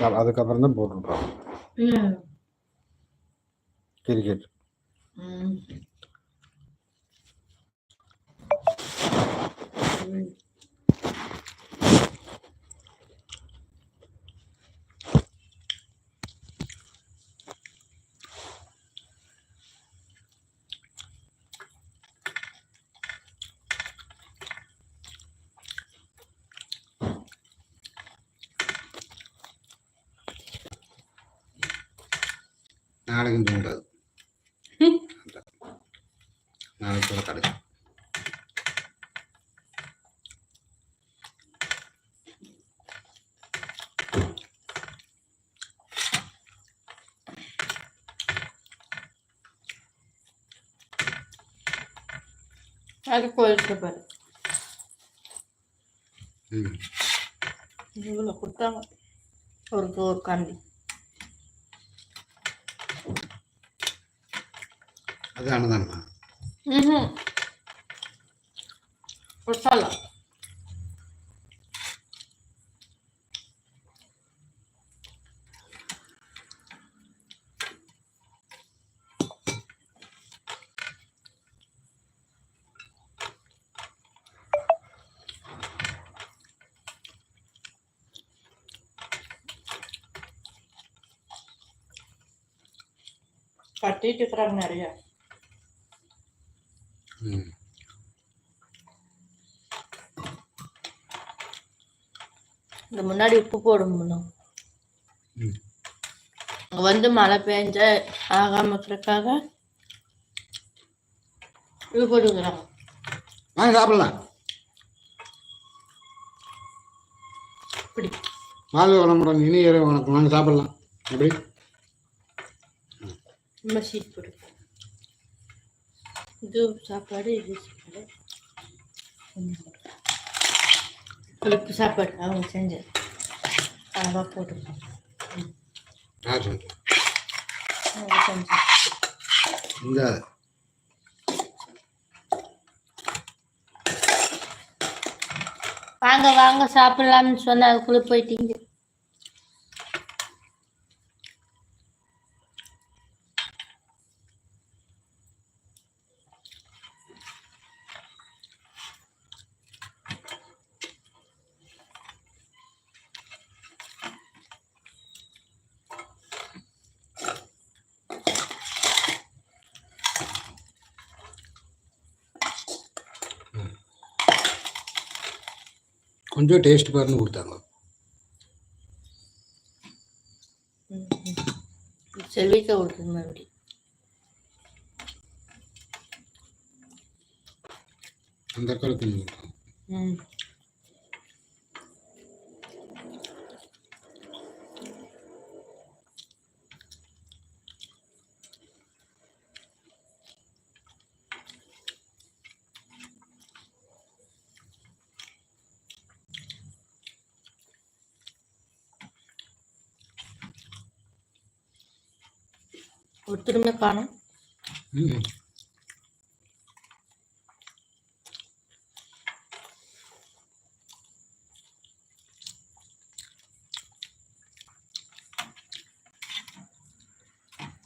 அ- அதுக்கப்புறம் தான் போட்டிருப்பாங்க ம் கிரிக்கெட் ம் ம். நாளைக்கும் தூண்டாது நாளைக்கு கூட கிடைக்கும் அது கோயிலுக்கு பாரு ம் இவ்வளோ கொடுத்தாங்க ஒரு ஒரு காண்டி அது அன்னதானமா ம் கட்டிட்டு இருக்கிறாங்க நிறைய இந்த முன்னாடி உப்பு போடணும் ம். அங்க வந்து மழை பெஞ்ச ஆகாம இருக்கிறதுக்காக இது போட்டுக்கிறாங்க வாங்க சாப்பிடலாம். இப்படி. வாழ்க வளமுடன் இனி இறை வணக்கம் வாங்க சாப்பிடலாம். எப்படி? ரொம்ப சீட் போட்டு இது சாப்பாடு இது சாப்பாடு. புளிப்பு சாப்பாடு அவங்க செஞ்சது அழகாக போட்டுருக்காங்க யார் சொல்லுங்க அவங்க செஞ்சு இந்த வாங்க வாங்க சாப்பிடலாம்னு சொன்ன அதுக்குள்ளே போயிட்டீங்க. கொஞ்சம் டேஸ்ட் பாருன்னு கொடுத்தாங்க. செல்விக்க கொடுக்குது மறுபடி அந்த காலத்தில் ம். ஒருத்தருமே காணும்.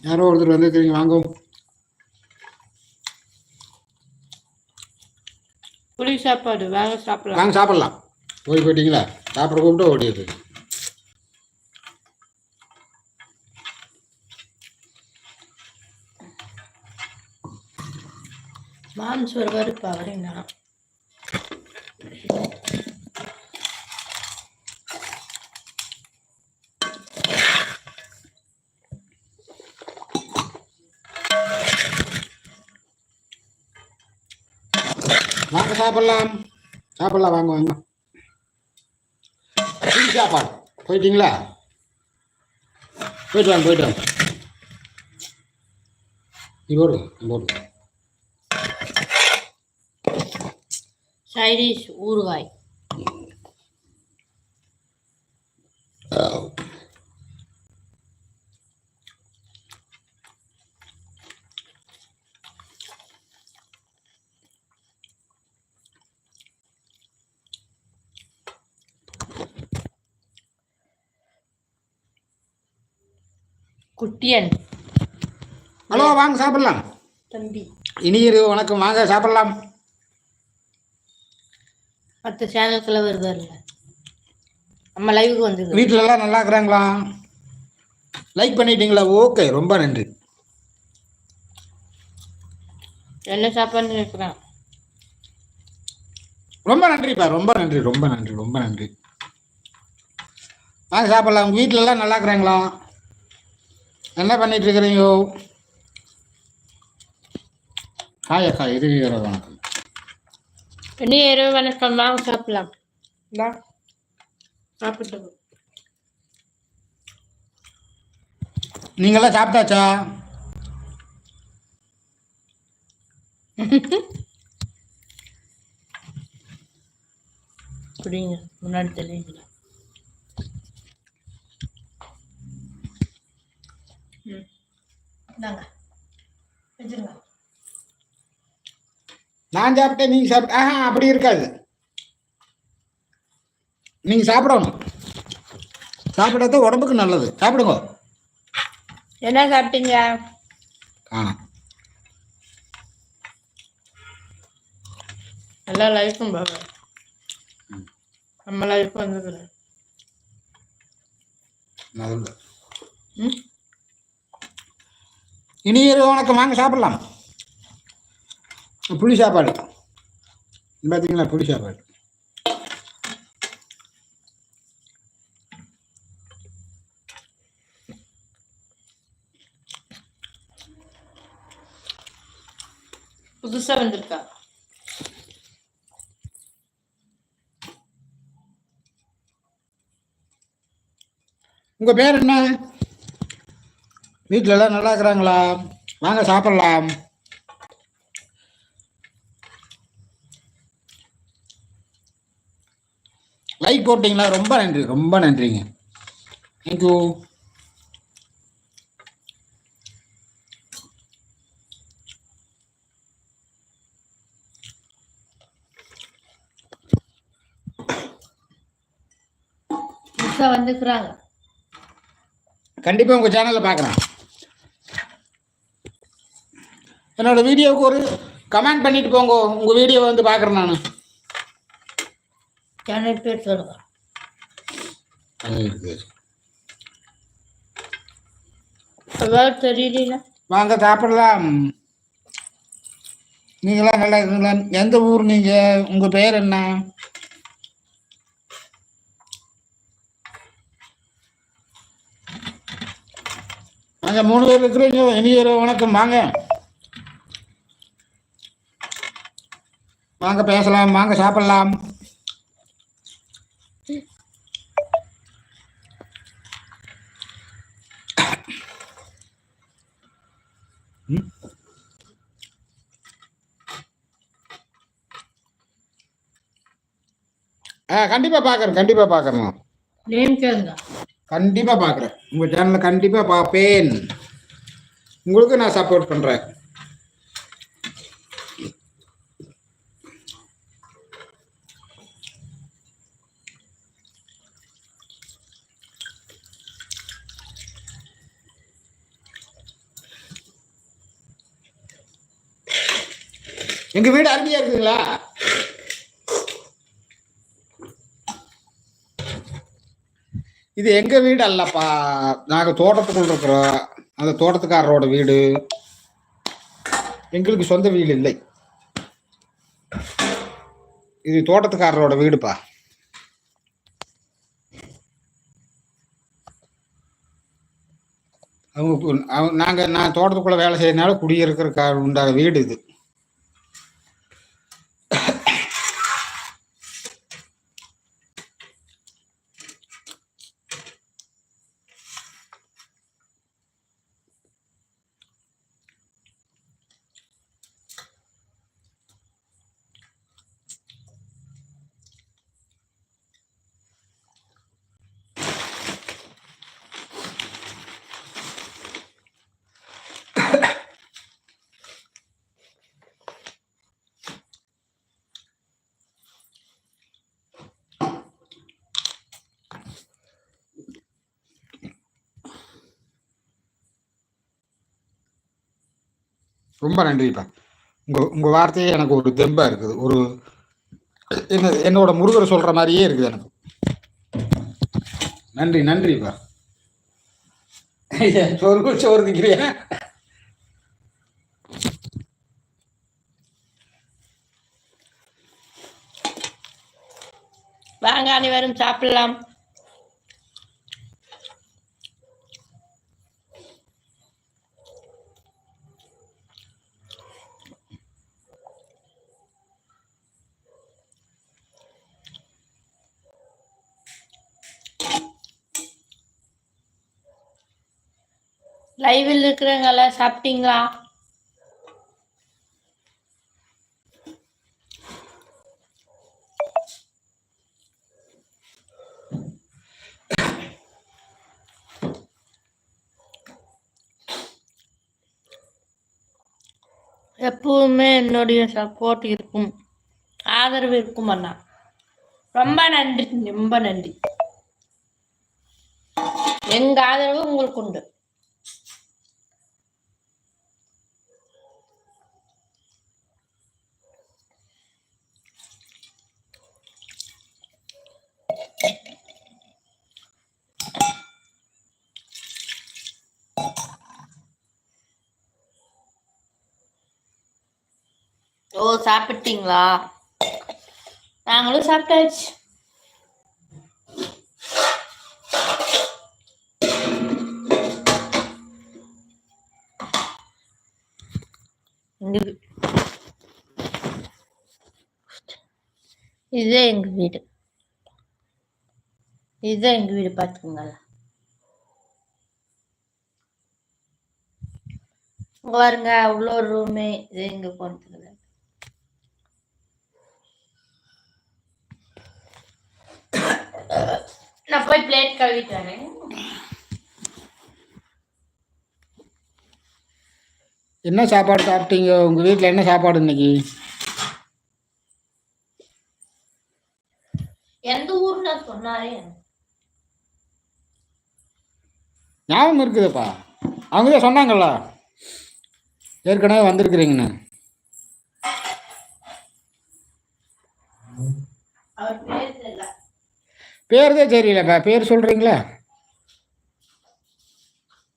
யாரோ ஒருத்தர் வந்துருக்கீங்க வாங்க புளி சாப்பாடு வாங்க சாப்பிடலாம். வாங்க சாப்பிடலாம். ஓடி போயிட்டீங்களா? சாப்பிட கூப்பிட்டு ஓடிடுது மாம்ஸ் வருவார் இப்போ வரீங்களா வாங்க சாப்பிடலாம். சாப்பிடலாம் வாங்க வாங்க. டீ சாப்பாடு. போயிட்டீங்களா? போயிட்டு வாங்க போயிட்டு வாங்க. நீ போடு போடு. சைடிஷ் ஊறுகாய். குட்டியன். ஹலோ வாங்க சாப்பிடலாம். தம்பி. இனியிரு வணக்கம். வாங்க சாப்பிடலாம். மற்ற சேனல்குள்ள வருவார்ல நம்ம லைவுக்கு வந்தது. வீட்டில எல்லாம் நல்லா இருக்கிறாங்களா லைக் பண்ணிட்டீங்களா? ஓகே ரொம்ப நன்றி. என்ன சாப்பாடுன்னு கேட்குறான் ரொம்ப நன்றிப்பா ரொம்ப நன்றி ரொம்ப நன்றி ரொம்ப நன்றி. வாங்க சாப்பிடலாம். உங்கள் வீட்டில எல்லாம் நல்லா இருக்கிறாங்களா என்ன பண்ணிட்டு இருக்கிறீங்க? அக்கா இது வணக்கம் இனி இரவு வணக்கம். வாங்க சாப்பிடலாம். சாப்பிட்டு. நீங்களாம் சாப்பிட்டாச்சா? குடிங்க. முன்னாடி தெரியுங்களா ம். வச்சுருங்க. நான் சாப்பிட்டேன் நீங்கள் சாப்பிட்ட ஆஹா அப்படி இருக்காது. நீங்கள் சாப்பிடணும். சாப்பிட்றது உடம்புக்கு நல்லது. சாப்பிடுங்க. என்ன சாப்பிட்டீங்க? காணும். எல்லா லைஃப்பும் பாபா. நம்ம லைஃப் ம்? இனிய வணக்கம் வாங்க சாப்பிடலாம். புளி சாப்பாடு. பார்த்தீங்களா புளி சாப்பாடு. புதுசாக வந்திருக்கா. உங்கள் பேர் என்ன? வீட்டில் எல்லாம் நல்லா இருக்கிறாங்களா? வாங்க சாப்பிடலாம். லைக் போட்டிங்களா? ரொம்ப நன்றி ரொம்ப நன்றிங்க. தேங்க்யூ வந்துக்கிறாங்க கண்டிப்பாக உங்கள் சேனலில் பார்க்குறேன் என்னோட வீடியோவுக்கு ஒரு கமெண்ட் பண்ணிட்டு போங்க. உங்கள் வீடியோவை வந்து பார்க்குறேன் நான். சொல்லுங்க. ஏதாவது தெரியல வாங்க சாப்பிடலாம். நீங்களாம் நல்லா இருக்கீங்களா எந்த ஊர் நீங்கள் உங்கள் பேர் என்ன? வாங்க மூணு பேர் இருக்கிறீங்க. இனிய வணக்கம். வாங்க. வாங்க பேசலாம். வாங்க சாப்பிடலாம். ஆ கண்டிப்பாக பார்க்குறேன் கண்டிப்பாக பார்க்குறேன் நேம் கேளுங்க. கண்டிப்பாக பார்க்குறேன் உங்கள் சேனலில் கண்டிப்பாக பார்ப்பேன் உங்களுக்கு நான் சப்போர்ட் பண்ணுறேன் எங்க வீடு அருமையா இருக்குங்களா? இது எங்க வீடு அல்லப்பா? நாங்க தோட்டத்துக்குள்ள இருக்கிறோம். அந்த தோட்டத்துக்காரரோட வீடு. எங்களுக்கு சொந்த வீடு இல்லை. இது தோட்டத்துக்காரரோட வீடுப்பா. அவங்க கு- அவங்க நாங்கள் நான் தோட்டத்துக்குள்ளே வேலை செய்யறதுனால குடியிருக்கிற உண்டான வீடு இது. ரொம்ப நன்றிப்பா உங்கள் உங்கள் வார்த்தையே எனக்கு ஒரு தெம்பாக இருக்குது. ஒரு என்ன என்னோட முருகர் சொல்கிற மாதிரியே இருக்குது எனக்கு. நன்றி நன்றிப்பா சோறு சோறு திங்கிறியா வாங்க அனைவரும் சாப்பிடலாம். லைவில் இருக்கிறவங்கள சாப்பிட்டீங்களா? எப்பவுமே என்னுடைய சப்போர்ட் இருக்கும். ஆதரவு இருக்கும் அண்ணா. ரொம்ப நன்றி ரொம்ப நன்றி. எங்க ஆதரவு உங்களுக்கு உண்டு. ஓ சாப்பிட்டீங்களா? நாங்களும் சாப்பிட்டாச்சு. இங்க எங்க வீடு. இதுதான் எங்க வீடு பாத்துக்கோங்களா பாருங்க உள்ள ஒரு ரூமு இது எங்க போனதுல. நான் போய் பிளேட் கழுவிட்டு வரேன். என்ன சாப்பாடு சாப்பிட்டீங்க? உங்கள் வீட்டில் என்ன சாப்பாடு இன்னைக்கு? எந்த ஊர்ல சொன்னாரே ஞாபகம் இருக்குதுப்பா. அவங்க தான் சொன்னாங்கல்ல. ஏற்கனவே வந்திருக்கிறீங்கன்னு. அவர் பேர் பேர் தான் தெரியலப்பா பேர் சொல்கிறீங்களா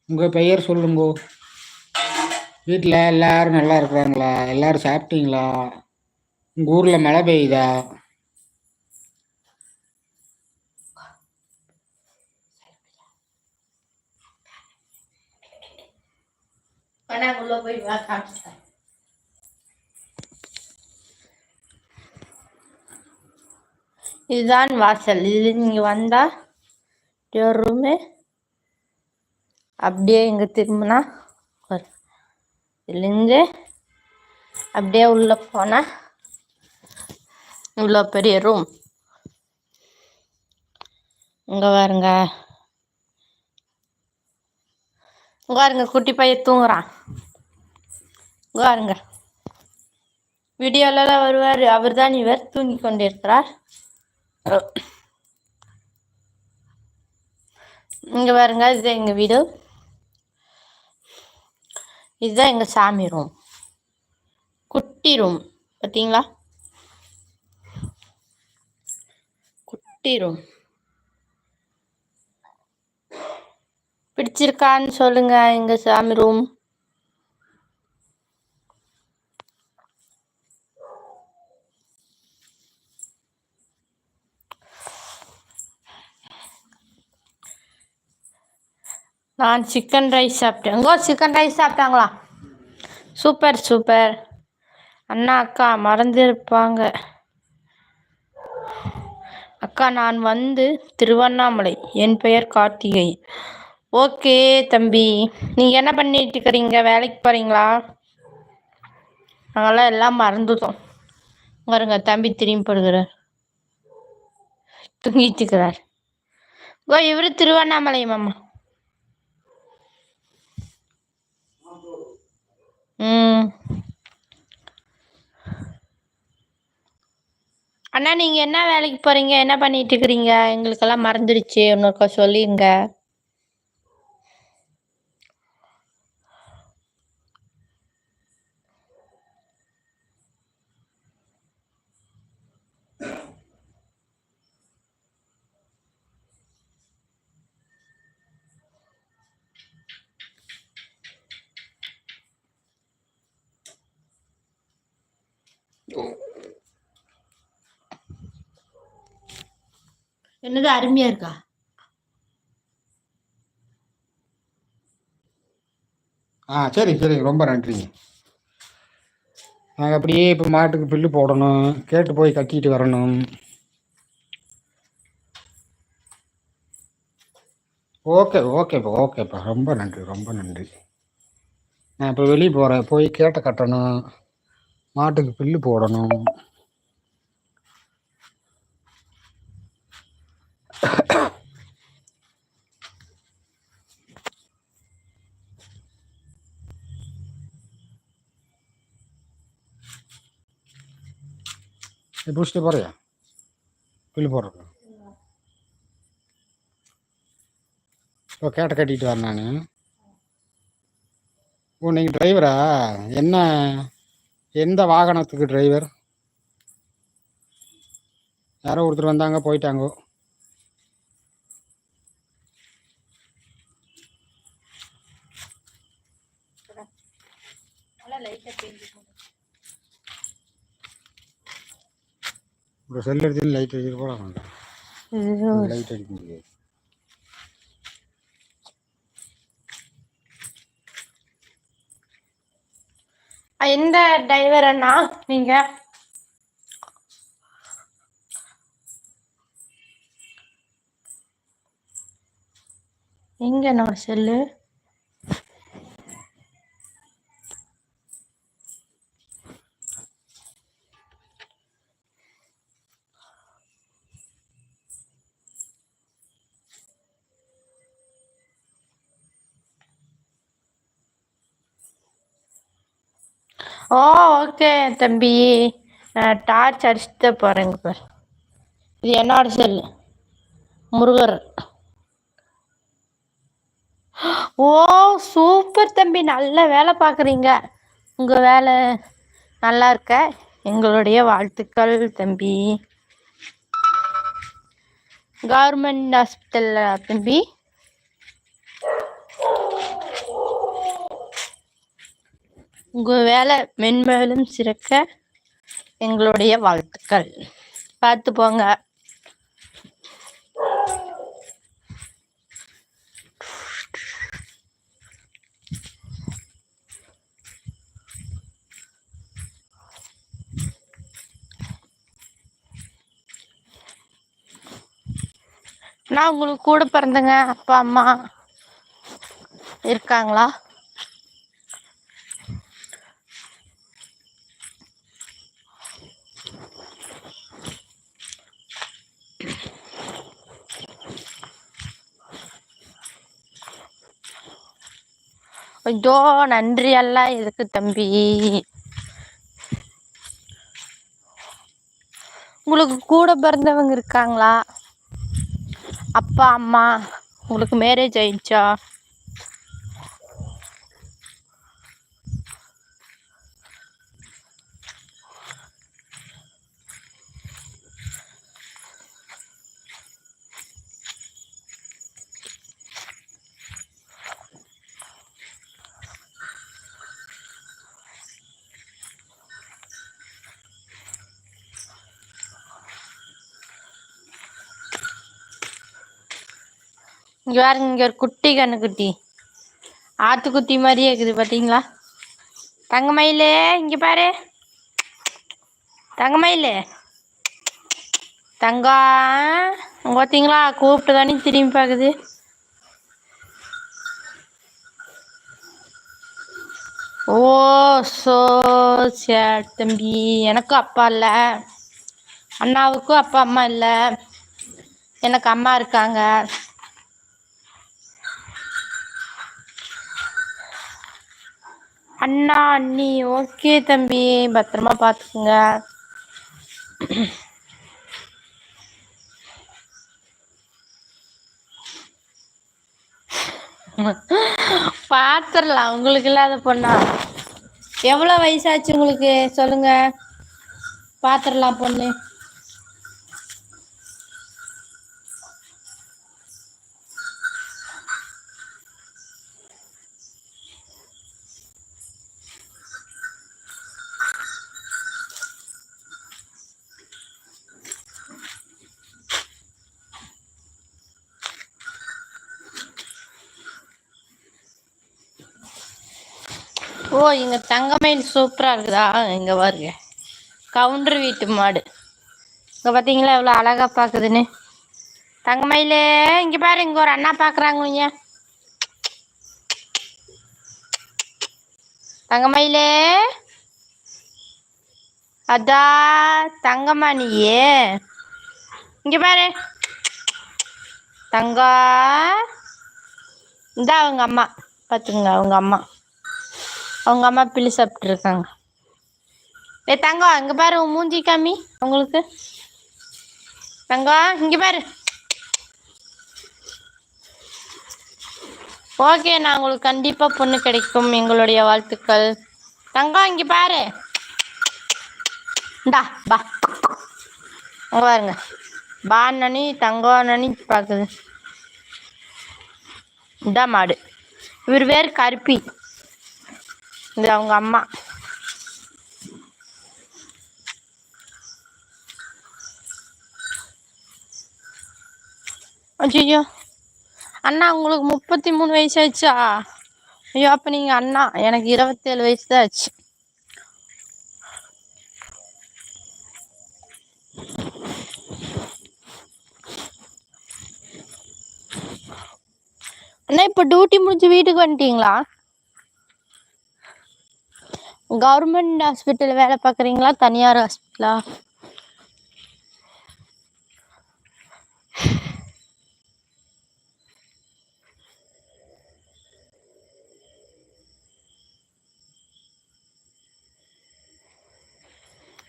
உங்கள் பெயர் சொல்லுங்கோ. வீட்டில் எல்லாரும் நல்லா இருக்கிறாங்களா? எல்லாரும் சாப்பிட்டீங்களா? உங்கள் ஊரில் மழை பெய்யுதா? போய் இதுதான் வாசல். இது நீங்க வந்தால் ஒரு ரூமு அப்படியே இங்கே திரும்பினா ஒரு இதுலேருந்து அப்படியே உள்ளே போனால் இவ்வளோ பெரிய ரூம் இங்கே பாருங்க. இங்கே பாருங்க குட்டி பையன் தூங்குறான். இங்கே பாருங்க. வீடியோலலாம் வருவார். அவர் தான் இவர் தூங்கி கொண்டிருக்கிறார். இங்க பாருங்க இதுதான் எங்க வீடு. இதுதான் எங்க சாமி ரூம் குட்டி ரூம் பார்த்தீங்களா குட்டி ரூம் பிடிச்சிருக்கான்னு சொல்லுங்க எங்க சாமி ரூம் நான் சிக்கன் ரைஸ் சாப்பிட்டேன். எங்கோ சிக்கன் ரைஸ் சாப்பிட்டாங்களா? சூப்பர் சூப்பர் அண்ணா அக்கா மறந்துருப்பாங்க. அக்கா நான் வந்து திருவண்ணாமலை. என் பெயர் கார்த்திகை. ஓகே தம்பி. நீங்கள் என்ன பண்ணிட்டு இருக்கிறீங்க? வேலைக்கு போகிறீங்களா நாங்களாம் எல்லாம் மறந்துட்டோம். வருங்க தம்பி திரும்பி படுகிறார். தூங்கிட்டு இருக்கிறார். ஓ இவரு திருவண்ணாமலை மாமா. அண்ணா நீங்கள் என்ன வேலைக்கு போகிறீங்க என்ன பண்ணிட்டு இருக்கிறீங்க? எங்களுக்கெல்லாம் மறந்துடுச்சு. இன்னொருக்கா சொல்லிங்க என்னது அருமையா இருக்கா? ஆ சரி சரி. ரொம்ப நன்றிங்க. நாங்கள் அப்படியே இப்போ மாட்டுக்கு புல்லு போடணும். கேட்டு போய் கட்டிட்டு வரணும். ஓகே ஓகேப்பா ஓகேப்பா ரொம்ப நன்றி ரொம்ப நன்றி. நான் இப்போ வெளியே போகிறேன் போய் கேட்டை கட்டணும். மாட்டுக்கு புல்லு போடணும். பிடிச்சிட்டு போறியா பில்லு போடுறது இப்போ கேட்டை கட்டிட்டு வரேன் நான் ஓ நீங்கள் டிரைவரா என்ன எந்த வாகனத்துக்கு டிரைவர் யாரோ ஒருத்தர் வந்தாங்க போயிட்டாங்க ஒரு செல் எடுத்து லைட் அடிக்கிட்டு போகலாம் லைட் அடிக்க முடியாது. எந்த டிரைவர் அண்ணா நீங்க? எங்கண்ணா செல்லு ஓ ஓகே தம்பி. நான் டார்ச் அடிச்சுட்டு போகிறேங்க பார். இது என்னோட செல் முருகர். ஓ சூப்பர் தம்பி. நல்ல வேலை பார்க்குறீங்க உங்கள் வேலை நல்லா இருக்க. எங்களுடைய வாழ்த்துக்கள் தம்பி. கவர்மெண்ட் ஹாஸ்பிட்டலில் தம்பி. உங்கள் வேலை மென்மேலும் சிறக்க எங்களுடைய வாழ்த்துக்கள். பார்த்து போங்க. நான் உங்களுக்கு கூட பிறந்தங்க அப்பா அம்மா இருக்காங்களா? ஐயோ நன்றி எல்லாம் எதுக்கு தம்பி? உங்களுக்கு கூட பிறந்தவங்க இருக்காங்களா? அப்பா அம்மா உங்களுக்கு மேரேஜ் ஆயிடுச்சா? இங்க பாருங்க இங்க ஒரு குட்டி கண்ணுக்குட்டி. ஆட்டுக்குட்டி மாதிரியே இருக்குது பாத்தீங்களா? தங்கமயிலே இங்க பாரு. தங்கமயிலே. தங்கம் பார்த்தீங்களா கூப்பிட்டு தானே திரும்பி பாக்குது. ஓ சோ சேட் தம்பி. எனக்கும் அப்பா இல்லை. அண்ணாவுக்கும் அப்பா அம்மா இல்லை. எனக்கு அம்மா இருக்காங்க. அண்ணா அண்ணி ஓகே தம்பி. பத்திரமா பார்த்துக்குங்க பார்த்துடலாம் உங்களுக்கு இல்லாத பொண்ணா? எவ்வளோ வயசாச்சு உங்களுக்கு? சொல்லுங்க. பார்த்துடலாம் பொண்ணு. ஓ இங்க தங்கமயில் சூப்பரா இருக்குதா? இங்க பாருங்க. கவுண்டர் வீட்டு மாடு. இங்க பாத்தீங்களா எவ்வளவு அழகா பாக்குதுன்னு? தங்கமயிலே இங்க பாரு இங்க ஒரு அண்ணா பாக்குறாங்க தங்கமயிலே அதா தங்கம்மா நீயே. இங்க பாரு. தங்கா. இந்தா அவங்க அம்மா. பார்த்துங்க அவங்க அம்மா. அவங்க அம்மா பிள்ளை சாப்பிட்டு இருக்காங்க. ஏ தங்கம் இங்கே பாரு மூஞ்சி காமி. உங்களுக்கு? தங்கம் இங்க பாரு. ஓகே நான் உங்களுக்கு கண்டிப்பா பொண்ணு கிடைக்கும் எங்களுடைய வாழ்த்துக்கள். தங்கம் இங்க பாரு. இந்தா பா அங்க பாருங்க. பா நனி தங்கம் நனி பாக்குது இந்தா மாடு. இவர் பேர் கருப்பி. இது அவங்க அம்மா. ஐயோ அண்ணா உங்களுக்கு முப்பத்தி மூணு வயசு ஆச்சா ஐயோ அப்ப நீங்க அண்ணா. எனக்கு இருபத்தேழு வயசு தான் ஆச்சு. அண்ணா இப்போ டியூட்டி முடிஞ்சு வீட்டுக்கு வந்துட்டீங்களா? கவர்மெண்ட் ஹாஸ்பிட்டல் வேலை பார்க்குறீங்களா? தனியார் ஹாஸ்பிட்டலா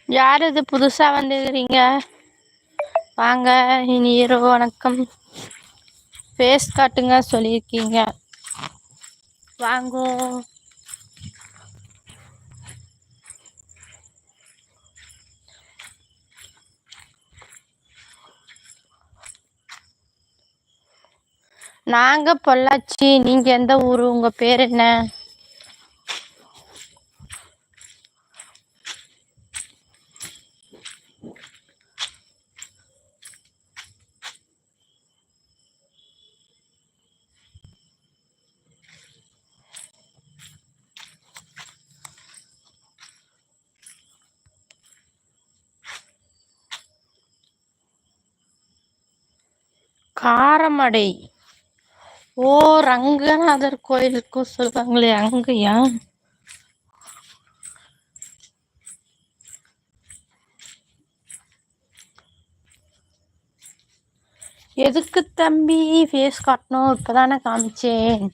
யார் இது புதுசாக வந்துக்கிறீங்க வாங்க இனி இரவு வணக்கம். ஃபேஸ் காட்டுங்க சொல்லியிருக்கீங்க. வாங்கும் நாங்க பொள்ளாச்சி. நீங்க எந்த ஊரு? உங்க பேர் என்ன? காரமடை. ஓ ரங்கநாதர் கோயிலுக்கும் சொல்லுவாங்களே அங்கயா? எதுக்கு தம்பி ஃபேஸ் காட்டணும்? இப்பதானே காமிச்சேன்.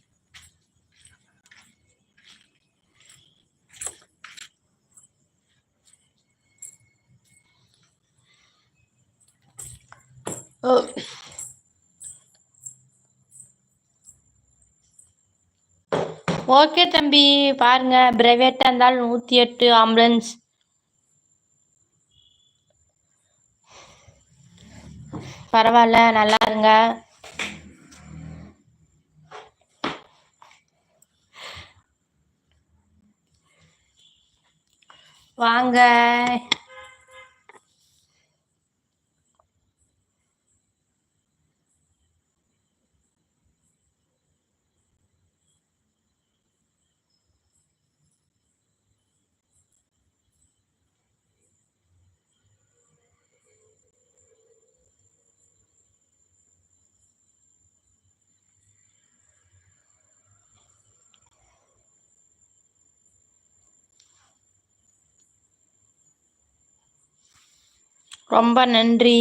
ஓ ஓகே தம்பி பாருங்க. பிரைவேட்டா இருந்தாலும் நூத்தி எட்டு ஆம்புலன்ஸ். பரவாயில்ல நல்லா இருங்க. வாங்க. ரொம்ப நன்றி.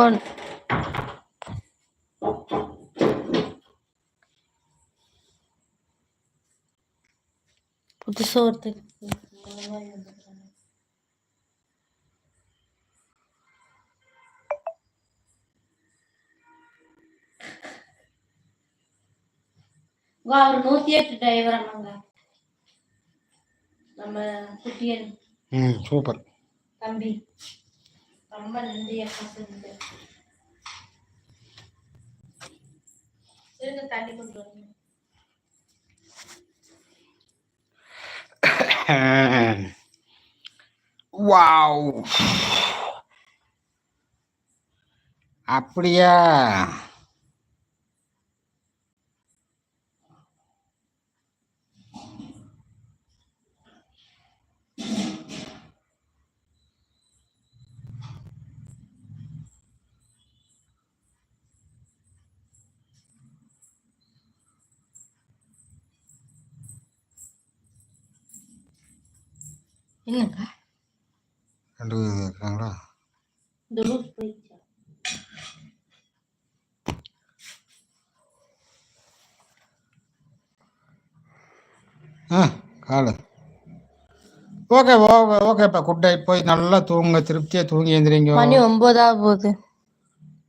நோ புதுசா ஒருத்தர் அவர் நூத்தி எட்டு டிரைவர் அண்ணாங்க நம்ம குட்டியன். ம் சூப்பர். தம்பி. ரொம்ப நன்றி அப்பா சொல்லுங்க இருங்க தண்ணி கொண்டு வரணும் வாவ். அப்படியா? என்னங்க ரெண்டு பேர் இருக்காங்களா? இந்த லூஸ் போயிடுச்சா? ஆ காலு. ஓகே ஓகே ஓகேப்பா குட் நைட் போய் நல்லா தூங்க திருப்தியாக தூங்கி எழுந்திரிங்க மணி ஒன்பதாவது போகுது.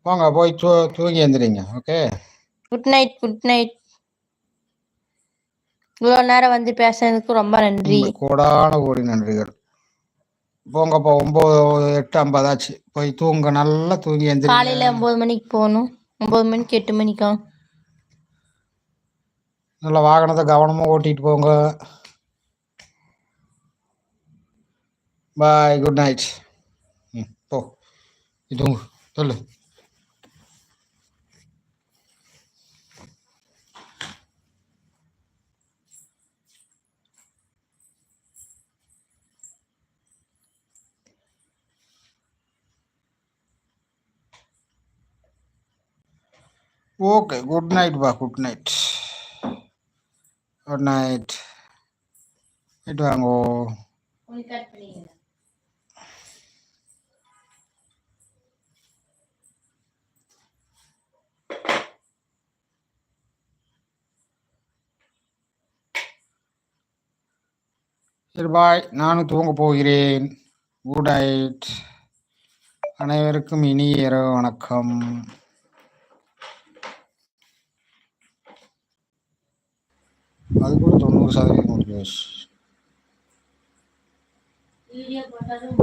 போங்க போய் தூ தூங்கி எழுந்திரிங்க okay good night good night இவ்வளோ நேரம் வந்து பேசுனதுக்கு ரொம்ப நன்றி. கோடான கோடி நன்றிகள். போங்கப்பா ஒம்பது எட்டு ஐம்பதாச்சு போய் தூங்க நல்லா தூங்கி எழுந்திரிங்க காலையில ஒன்பது மணிக்கு போகணும். ஒன்பது மணிக்கு எட்டு மணிக்கா? நல்லா வாகனத்தை கவனமாக ஓட்டிட்டு போங்க. பாய் குட் நைட் ம் போ. தூங்கு சொல்லு. ஓகே குட் நைட் பா good night good night night வாங்கோ சரி பாய் நானும் தூங்க போகிறேன். குட் நைட் அனைவருக்கும் இனிய இரவு வணக்கம். அது கூட தொண்ணூறு சதவீதம் முடியும் வீடியோ போட்டாலும்